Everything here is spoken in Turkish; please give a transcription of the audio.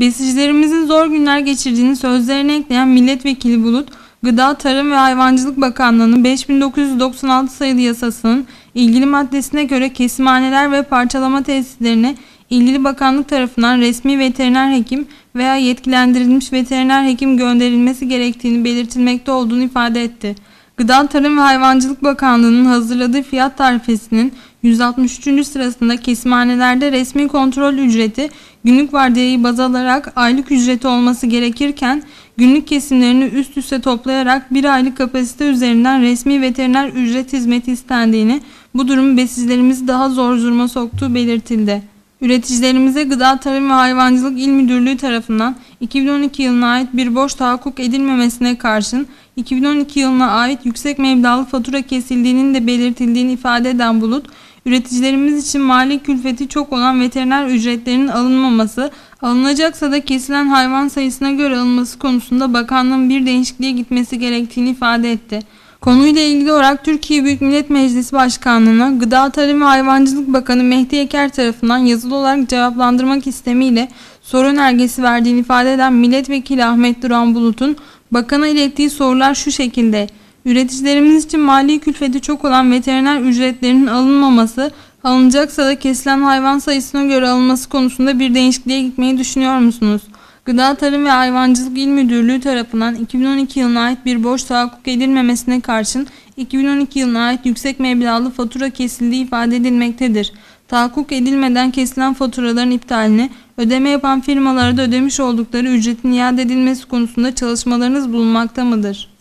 Besicilerimizin zor günler geçirdiğini sözlerine ekleyen Milletvekili Bulut, Gıda, Tarım ve Hayvancılık Bakanlığı'nın 5996 sayılı yasasının ilgili maddesine göre kesimhaneler ve parçalama tesislerine ilgili bakanlık tarafından resmi veteriner hekim veya yetkilendirilmiş veteriner hekim gönderilmesi gerektiğini belirtilmekte olduğunu ifade etti. Gıda, Tarım ve Hayvancılık Bakanlığı'nın hazırladığı fiyat tarifesinin 163. sırasında kesimhanelerde resmi kontrol ücreti günlük vardiyayı baz alarak aylık ücreti olması gerekirken günlük kesimlerini üst üste toplayarak bir aylık kapasite üzerinden resmi veteriner ücret hizmeti istendiğini, bu durum besicilerimizi daha zor duruma soktuğu belirtildi. Üreticilerimize Gıda Tarım ve Hayvancılık İl Müdürlüğü tarafından 2012 yılına ait bir borç tahakkuk edilmemesine karşın 2012 yılına ait yüksek meblağlı fatura kesildiğinin de belirtildiğini ifade eden Bulut, üreticilerimiz için mali külfeti çok olan veteriner ücretlerinin alınmaması, alınacaksa da kesilen hayvan sayısına göre alınması konusunda bakanlığın bir değişikliğe gitmesi gerektiğini ifade etti. Konuyla ilgili olarak Türkiye Büyük Millet Meclisi Başkanlığı'na Gıda Tarım ve Hayvancılık Bakanı Mehdi Eker tarafından yazılı olarak cevaplandırmak istemiyle soru önergesi verdiğini ifade eden Milletvekili Ahmet Duran Bulut'un bakana ilettiği sorular şu şekilde. Üreticilerimiz için mali külfeti çok olan veteriner ücretlerinin alınmaması, alınacaksa da kesilen hayvan sayısına göre alınması konusunda bir değişikliğe gitmeyi düşünüyor musunuz? Gıda Tarım ve Hayvancılık İl Müdürlüğü tarafından 2012 yılına ait bir borç tahakkuk edilmemesine karşın 2012 yılına ait yüksek meblağlı fatura kesildiği ifade edilmektedir. Tahakkuk edilmeden kesilen faturaların iptalini, ödeme yapan firmalara da ödemiş oldukları ücretin iade edilmesi konusunda çalışmalarınız bulunmakta mıdır?